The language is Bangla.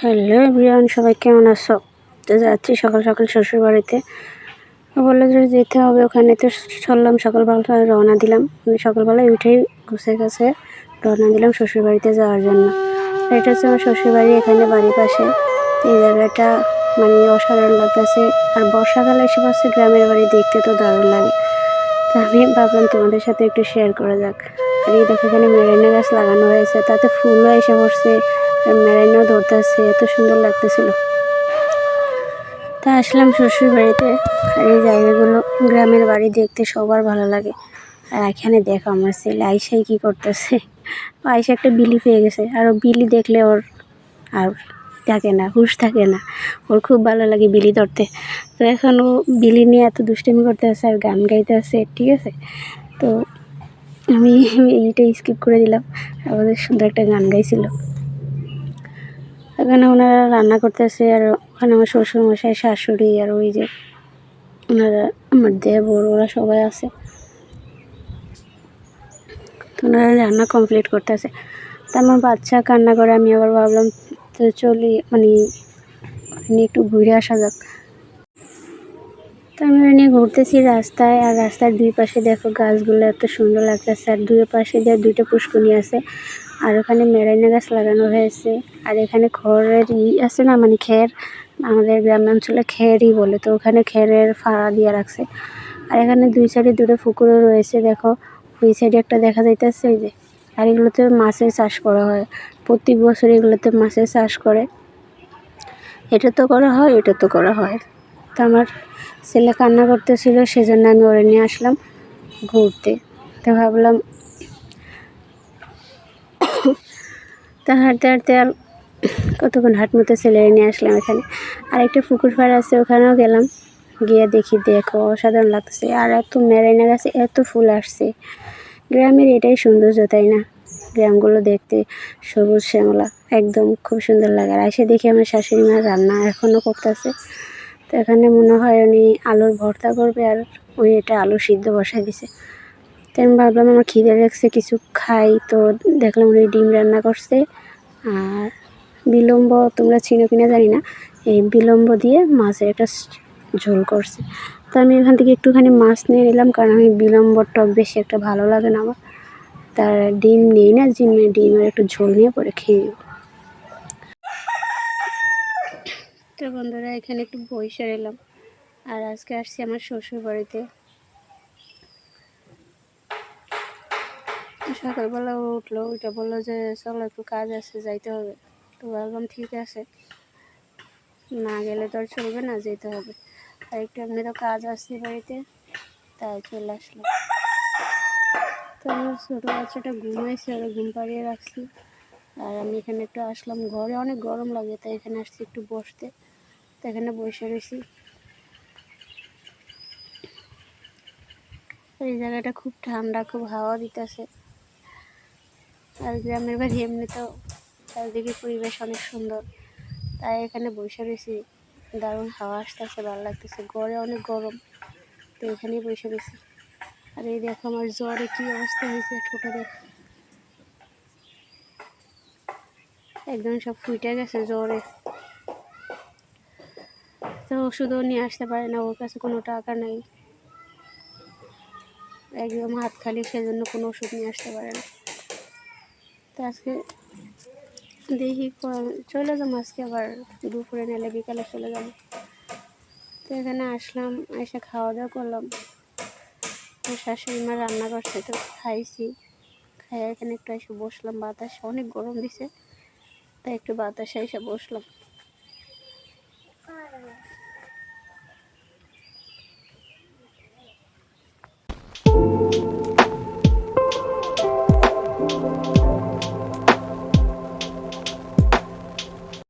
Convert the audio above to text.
হ্যালো এভরিওয়ান, সবাই কেমন আছো? তো যাচ্ছি সকাল সকাল শ্বশুর বাড়িতে। বলল যে যেতে হবে ওখানে। তো চললাম সকালবেলা রওনা দিলাম। আমি সকালবেলায় উঠেই ঘুষে গেছে রওনা দিলাম শ্বশুর বাড়িতে যাওয়ার জন্য। এটা হচ্ছে আমার শ্বশুর বাড়ি, এখানে বাড়ির পাশে। এই জায়গাটা মানে অসাধারণ লাগতেছে। আর বর্ষাকালে এসে পাচ্ছে গ্রামের বাড়ি দেখতে তো দারুণ লাগে। তো আমি ভাবলাম তোমাদের সাথে একটু শেয়ার করা যাক। আর এই দেখো এখানে মেরাইনা গাছ লাগানো হয়েছে। তাতে ফুলও এসে পড়ছে। মেরাইনাও ধরতেছে, এত সুন্দর লাগতেছিল। তা আসলাম শ্বশুর বাড়িতে আর এই জায়গাগুলো গ্রামের বাড়ি দেখতে সবার ভালো লাগে। আর এখানে দেখো আমার ছেলে আইসাই কী করতেছে। আইসা একটা বিলি পেয়ে গেছে, আর বিলি দেখলে ওর আর থাকে না, হুশ থাকে না। ওর খুব ভালো লাগে বিলি ধরতে। তো এখন ও বিলি নিয়ে এত দুষ্টামি করতে আছে আর গান গাইতে আছে ঠিক আছে? তো আমি এইটা স্কিপ করে দিলাম। আমাদের সুন্দর একটা গান গাইছিল। এখানে ওনারা রান্না করতেছে আর ওখানে আমার শ্বশুরমশাই, শাশুড়ি আর ওই যে ওনারা আমার দেবর ওরা সবাই আছে। তো ওনারা রান্না কমপ্লিট করতেছে। তা আমার বাচ্চা কান্না করে, আমি আবার ভাবলাম তো চলি মানে একটু ঘুরে আসা যাক। তো আমি নিয়ে ঘুরতেছি রাস্তায়, আর রাস্তার দুই পাশে দেখো গাছগুলো এত সুন্দর লাগতেছে, আর দুই পাশে দিয়ে দুইটা পুষ্কুনি আছে, আর ওখানে মেরাইনা গাছ লাগানো হয়েছে, আর এখানে খড়ের ই আছে না মানে খের, আমাদের গ্রামাঞ্চলে খেরই বলে, তো ওখানে খেরের ফাড়া দিয়ে রাখছে, আর এখানে দুই সাইডে দুটো পুকুরও রয়েছে, দেখো, ওই সাইডে একটা দেখা যাইতেছে যে, আর এগুলোতে মাছের চাষ করা হয় প্রত্যেক বছর এগুলোতে মাছের চাষ করে, এটা তো করা হয় এটা তো করা হয়। তো আমার ছেলে কান্না করতেছিল, সেজন্য আমি ওরে নিয়ে আসলাম ঘুরতে। তো ভাবলাম, তা হাঁটতে হাঁটতে আর কতক্ষণ হাঁটমতো ছেলে নিয়ে আসলাম এখানে। আর একটা পুকুর পাড় আছে, ওখানেও গেলাম। গিয়ে দেখি, দেখো, অসাধারণ লাগতেছে। আর এত মেরাইনা গাছে এত ফুল আসছে। গ্রামের এটাই সৌন্দর্য, তাই না? গ্রামগুলো দেখতে সবুজ শ্যামলা, একদম খুব সুন্দর লাগে। আর এসে দেখি আমার শাশুড়ি মা রান্না এখনও করতেছে। তো এখানে মনে হয় উনি আলুর ভর্তা করবে আর উনি এটা আলু সিদ্ধ বসাই দিছে। তো আমি ভাবলাম আমার খিদে লাগছে, কিছু খাই। তো দেখলাম উনি ডিম রান্না করছে। আর বিলম্ব তোমরা চিনো কিনা জানি না, এই বিলম্ব দিয়ে মাছের একটা ঝোল করছে। তো আমি এখান থেকে একটুখানি মাছ নিয়ে নিলাম, কারণ আমি বিলম্বর টক বেশি একটা ভালো লাগে না আমার। তার ডিম নিই না ডিম ডিমের একটু ঝোল নিয়ে পরে খেয়ে নেব। তো বন্ধুরা, এখানে একটু বইসে এলাম। আর আজকে আসছি আমার শ্বশুর বাড়িতে সকালবেলা উঠল ওইটা বলল যে, চলো একটু কাজ আছে, যাইতে হবে। তো ভাবলাম, ঠিক আছে। না গেলে তো আর চলবে না, যেতে হবে। আর একটু এমনি তো কাজ আসছে বাড়িতে, তাই চলে আসলো তো আমার ছোটো বাচ্চাটা ঘুমাইছে ওরা ঘুম পাড়িয়ে রাখছি। আর আমি এখানে একটু আসলাম ঘরে, অনেক গরম লাগে, তাই এখানে আসছি একটু বসতে। এখানে বসে রয়েছি। এই জায়গাটা খুব ঠান্ডা, খুব হাওয়া দিতেছে। আর গ্রামের বাড়ি এমনি তো চারিদিকে পরিবেশ অনেক সুন্দর। তাই এখানে বসে রয়েছি। দারুণ হাওয়া আসতেছে, ভালো লাগতেছে। গড়ে অনেক গরম। তো এখানেই বসে রয়েছি। আর এই দেখো আমার জ্বরে কী অবস্থা হয়েছে ছোটো দেখ। একদম সব ফুটে গেছে জ্বরে। তো ওষুধও নিয়ে আসতে পারে না, ওর কাছে কোনো টাকা নেই। একদম হাত খালি, সেজন্য কোনো ওষুধ নিয়ে আসতে পারে না। তো আজকে দেখি চলে যাব, আজকে আবার দুপুরে নেলে বিকালে চলে যাব। তো এখানে আসলাম, এসে খাওয়া দাওয়া করলাম। শাশুড়ি মা রান্না করছে তো খাইছি। খাই এখানে একটু এসে বসলাম, বাতাস অনেক গরম দিছে। তাই একটু বাতাসে এসে বসলাম।